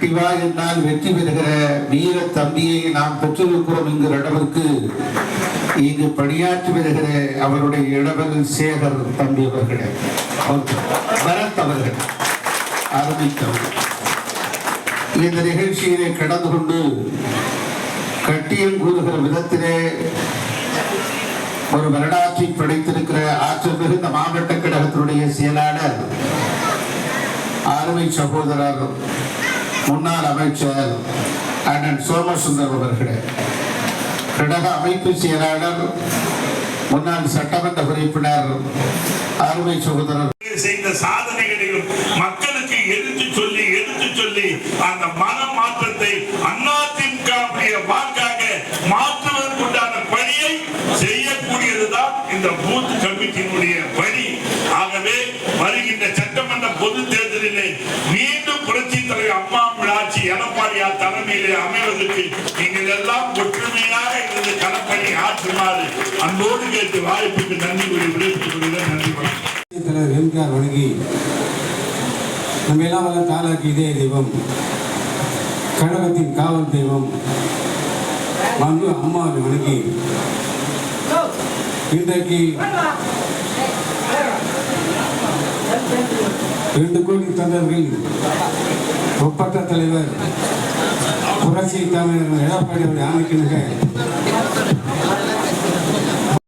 கட்டிவா என்னால் வெற்றி பெறுகிற வீர தம்பியை நாம் பெற்றிருக்கிறோம் என்கிற அளவிற்கு இங்கு பணியாற்றி வருகிற அவருடைய இளவல் சேகர் தம்பி அவர்களே. பரத் அவர்கள். ஆரம்பித்தவர். இந்த நிகழ்ச்சியிலே கடந்து கொண்டு கட்டியம் கூறுகிற விதத்திலே ஒரு வரலாற்றை படைத்திருக்கிற ஆற்றல் மிகுந்த மாவட்ட கழகத்தினுடைய செயலாளர் அருமை சகோதரர் முன்னாள் அமைச்சர் அண்ணன் சோமசுந்தர் அவர்களே. கழக அமைப்பு செயலாளர் முன்னாள் சட்டமன்ற உறுப்பினர் அருமை சகோதரர். செய்த சாதனைகளையும் மக்களுக்கு எடுத்து சொல்லி எடுத்து சொல்லி அந்த மன மாற்றத்தை அதிமுக வாக்காக மாற்றுவதற்குண்டான பணியை செய்யக்கூடியதுதான் இந்த பூத் கமிட்டியினுடைய பணி. ஆகவே வருகின்ற சட்டமன்ற பொது தேர்தலிலே மீண்டும் ஆட்சி எடப்பாடியார் தலைமையிலே அமைவதற்கு நீங்கள் எல்லாம் ஒற்றுமையாக இருந்து களப்பணி ஆற்றுமாறு அன்போடு கேட்டு வாய்ப்புக்கு நன்றி கூறி விடுத்துக் கொள்கிறேன். நன்றி தலைவர் எம்ஜிஆர் வணங்கி நம்ம எல்லாம் வல்ல தாலாக்கு இதே தெய்வம் கழகத்தின் காவல் தெய்வம் வந்து அம்மாவை வணங்கி இன்றைக்கு ரெண்டு கோடி தந்தவர்கள் ஒப்பற்ற தலைவர் புரட்சி தமிழர் எடப்பாடி அவருடைய ஆணைக்கிணங்க